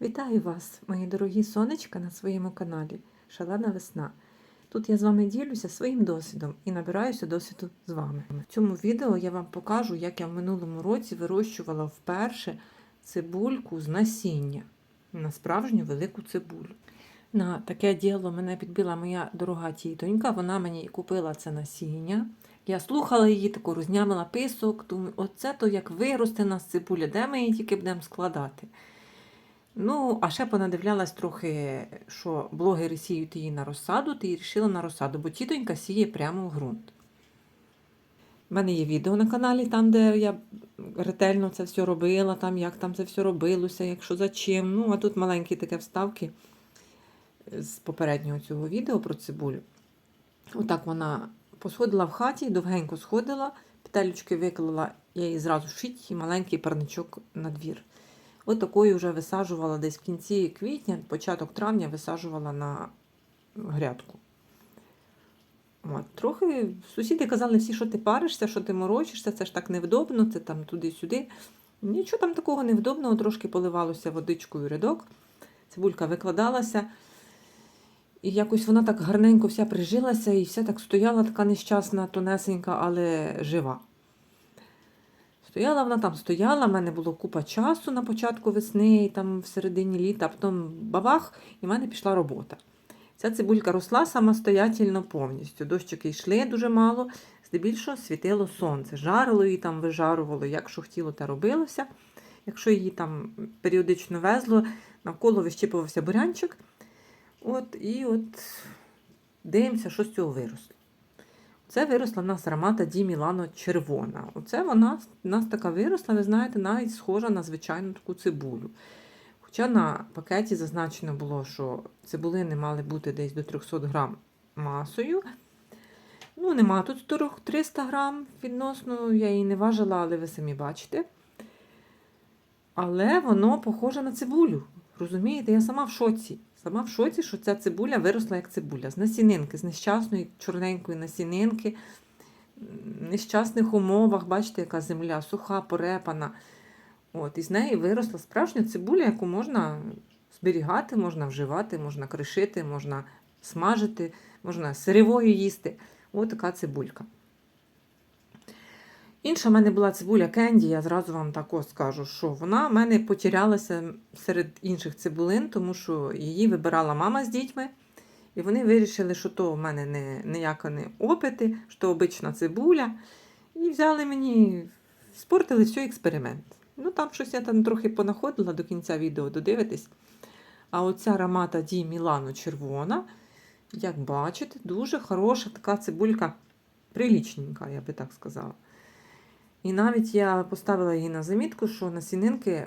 Вітаю вас, мої дорогі сонечка, на своєму каналі Шалена Весна. Тут я з вами ділюся своїм досвідом і набираюся досвіду з вами. В цьому відео я вам покажу, як я в минулому році вирощувала вперше цибульку з насіння на справжню велику цибулю. На таке діло мене підбила моя дорога тітонька, вона мені купила це насіння. Я слухала її, таку рознямила писок, думаю, оце то як виросте нас цибуля, де ми її тільки будемо складати. Ну, а ще понадивлялась трохи, що блогери сіють її на розсаду, ти її рішила на розсаду, бо тітонька сіє прямо в ґрунт. У мене є відео на каналі, там, де я ретельно це все робила, там, як там це все робилося, якщо за чим. Ну, а тут маленькі такі вставки з попереднього цього відео про цибулю. Отак вона посходила в хаті, довгенько сходила, петелючки виклала, я її зразу шить і маленький парничок на двір. От такою вже висаджувала десь в кінці квітня, початок травня висаджувала на грядку. От. Трохи сусіди казали всі, що ти паришся, що ти морочишся, це ж так невдобно, це там туди-сюди. Нічого там такого невдобного, трошки поливалося водичкою рядок. Цибулька викладалася. І якось вона так гарненько вся прижилася і вся так стояла, така нещасна, тонесенька, але жива. Стояла вона там, стояла, в мене було купа часу на початку весни, там в середині літа, а потім бабах, і в мене пішла робота. Ця цибулька росла самостоятельно повністю. Дощики йшли дуже мало, здебільшого світило сонце. Жарило її там, вижарувало, як що хотіло, те робилося. Якщо її там періодично везло, навколо вищипувався бурянчик. От, і от дивимося, що з цього виросло. Це виросла в нас аромата Ді Мілано червона. Оце вона в нас така виросла, ви знаєте, навіть схожа на звичайну таку цибулю. Хоча на пакеті зазначено було, що цибулини мали бути десь до 300 грам масою. Ну, нема тут 300 грам відносно, я її не важила, але ви самі бачите. Але воно похоже на цибулю. Розумієте, я сама в шоці. Сама в шоці, що ця цибуля виросла як цибуля. З насінинки, з нещасної чорненької насінинки, в нещасних умовах, бачите, яка земля суха, порепана. От, І з неї виросла справжня цибуля, яку можна зберігати, можна вживати, можна кришити, можна смажити, можна сиревою їсти. Ось така цибулька. Інша в мене була цибуля Кенді, я зразу вам також скажу, що вона в мене потерялася серед інших цибулин, тому що її вибирала мама з дітьми. І вони вирішили, що то в мене не, ніяка не опити, що обична цибуля. І взяли мені, спортили все експеримент. Ну, там щось я там трохи понаходила до кінця відео, додивитись. А оця аромата Ді Мілано червона, як бачите, дуже хороша така цибулька, прилічненька, я би так сказала. І навіть я поставила її на замітку, що насінинки,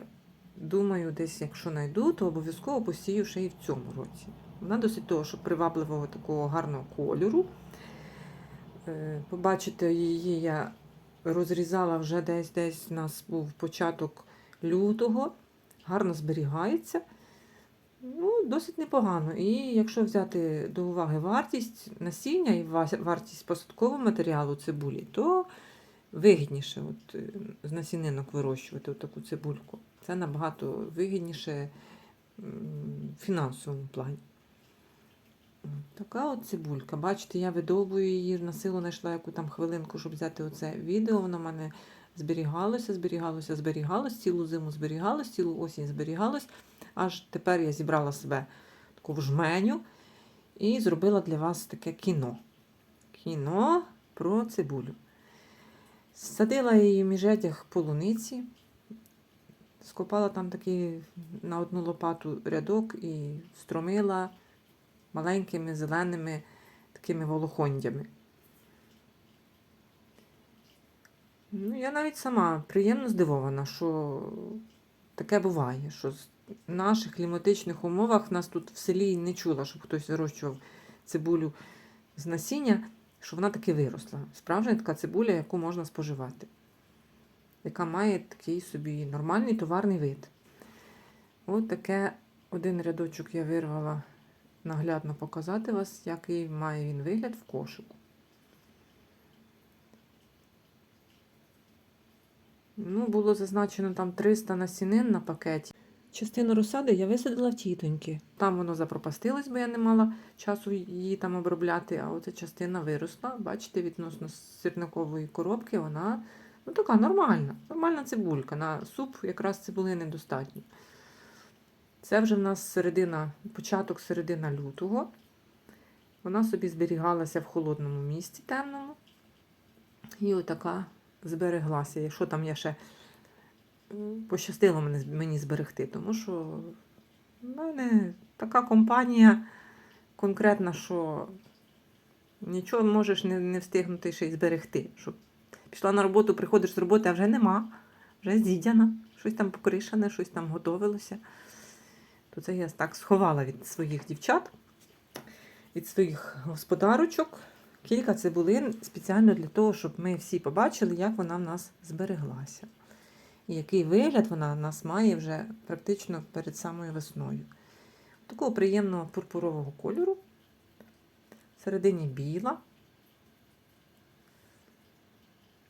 думаю, десь, якщо знайду, то обов'язково посію ще і в цьому році. Вона досить того, що привабливого такого гарного кольору. Е, Побачите, її я розрізала вже десь десь у нас був початок лютого, гарно зберігається. Ну, Досить непогано. І якщо взяти до уваги вартість насіння і вартість посадкового матеріалу цибулі, то вигідніше от, е, з насінинок вирощувати таку цибульку. Це набагато вигідніше в фінансовому плані. Така от цибулька. Бачите, я видовбую її, на силу знайшла яку там хвилинку, щоб взяти оце відео. Воно в мене зберігалося, зберігалося, зберігалося, цілу зиму зберігалось, цілу осінь зберігалось. Аж тепер я зібрала себе таку в жменю і зробила для вас таке кіно. Кіно про цибулю. Садила її в міжетях полуниці, скопала там такий на одну лопату рядок і стромила маленькими зеленими такими волохондями. Ну, Я навіть сама приємно здивована, що таке буває, що в наших кліматичних умовах нас тут в селі не чула, щоб хтось вирощував цибулю з насіння що вона таки виросла. Справжня така цибуля, яку можна споживати, яка має такий собі нормальний товарний вид. От таке один рядочок я вирвала наглядно показати вас, який має він вигляд в кошику. Ну, Було зазначено там 300 насінин на пакеті. Частину розсади я висадила в тітоньки. Там воно запропастилось, бо я не мала часу її там обробляти, а оця частина виросла. Бачите, відносно сирникової коробки вона ну, така нормальна. Нормальна цибулька. На суп якраз цибулини достатньо. Це вже в нас середина, початок середина лютого. Вона собі зберігалася в холодному місці темному. І отака збереглася. Якщо там я ще пощастило мені, мені зберегти, тому що в мене така компанія конкретна, що нічого можеш не, не встигнути ще й зберегти. Щоб пішла на роботу, приходиш з роботи, а вже нема, вже з'їдяна, щось там покришане, щось там готовилося. То це я так сховала від своїх дівчат, від своїх господарочок. Кілька цибулин спеціально для того, щоб ми всі побачили, як вона в нас збереглася. І який вигляд вона нас має вже практично перед самою весною. Такого приємного пурпурового кольору. Всередині біла.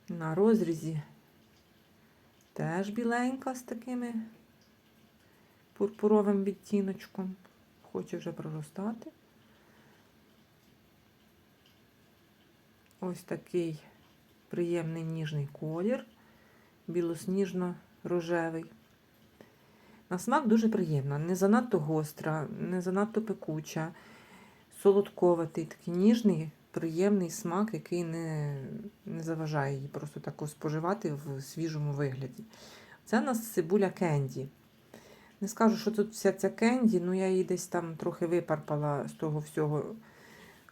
На розрізі теж біленька з такими пурпуровим відтіночком. Хоче вже проростати. Ось такий приємний ніжний колір, білосніжно-рожевий. На смак дуже приємна, не занадто гостра, не занадто пекуча, солодковатий, такий ніжний, приємний смак, який не, не заважає її просто тако споживати в свіжому вигляді. Це у нас цибуля кенді. Не скажу, що тут вся ця кенді, ну я її десь там трохи випарпала з того всього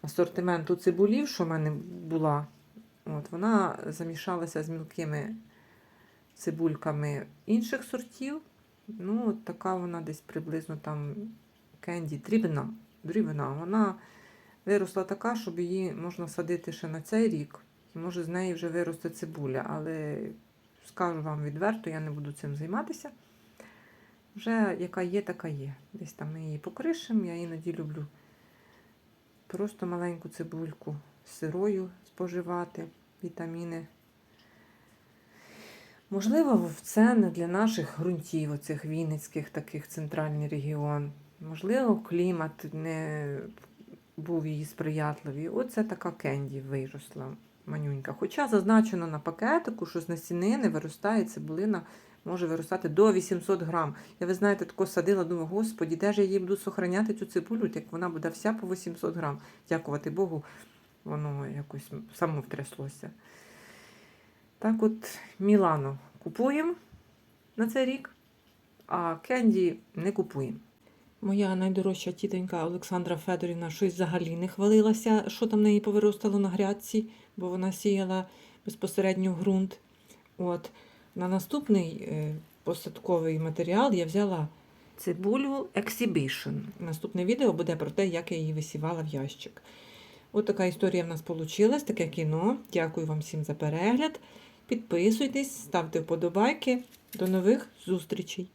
асортименту цибулів, що в мене була. От, вона замішалася з мілкими цибульками інших сортів. Ну, от така вона десь приблизно там кенді дрібна. дрібна. Вона виросла така, щоб її можна садити ще на цей рік. І може з неї вже виросте цибуля. Але скажу вам відверто, я не буду цим займатися. Вже яка є, така є. Десь там ми її покришимо. Я іноді люблю просто маленьку цибульку з сирою споживати, вітаміни. Можливо, це не для наших ґрунтів, оцих вінницьких, таких центральний регіон. Можливо, клімат не був її сприятливий. Оце така кенді виросла манюнька. Хоча зазначено на пакетику, що з насінини виростає цибулина, може виростати до 800 грам. Я, ви знаєте, тако садила, думаю, господі, де ж я її буду сохраняти цю цибулю, як вона буде вся по 800 грам. Дякувати Богу, воно якось само втряслося. Так от Мілано купуємо на цей рік, а Кенді не купуємо. Моя найдорожча тітонька Олександра Федорівна щось взагалі не хвалилася, що там в неї повиростало на грядці, бо вона сіяла безпосередньо в ґрунт. От. На наступний е, посадковий матеріал я взяла цибулю Exhibition. Наступне відео буде про те, як я її висівала в ящик. От така історія в нас вийшла, таке кіно. Дякую вам всім за перегляд. Підписуйтесь, ставте вподобайки. До нових зустрічей!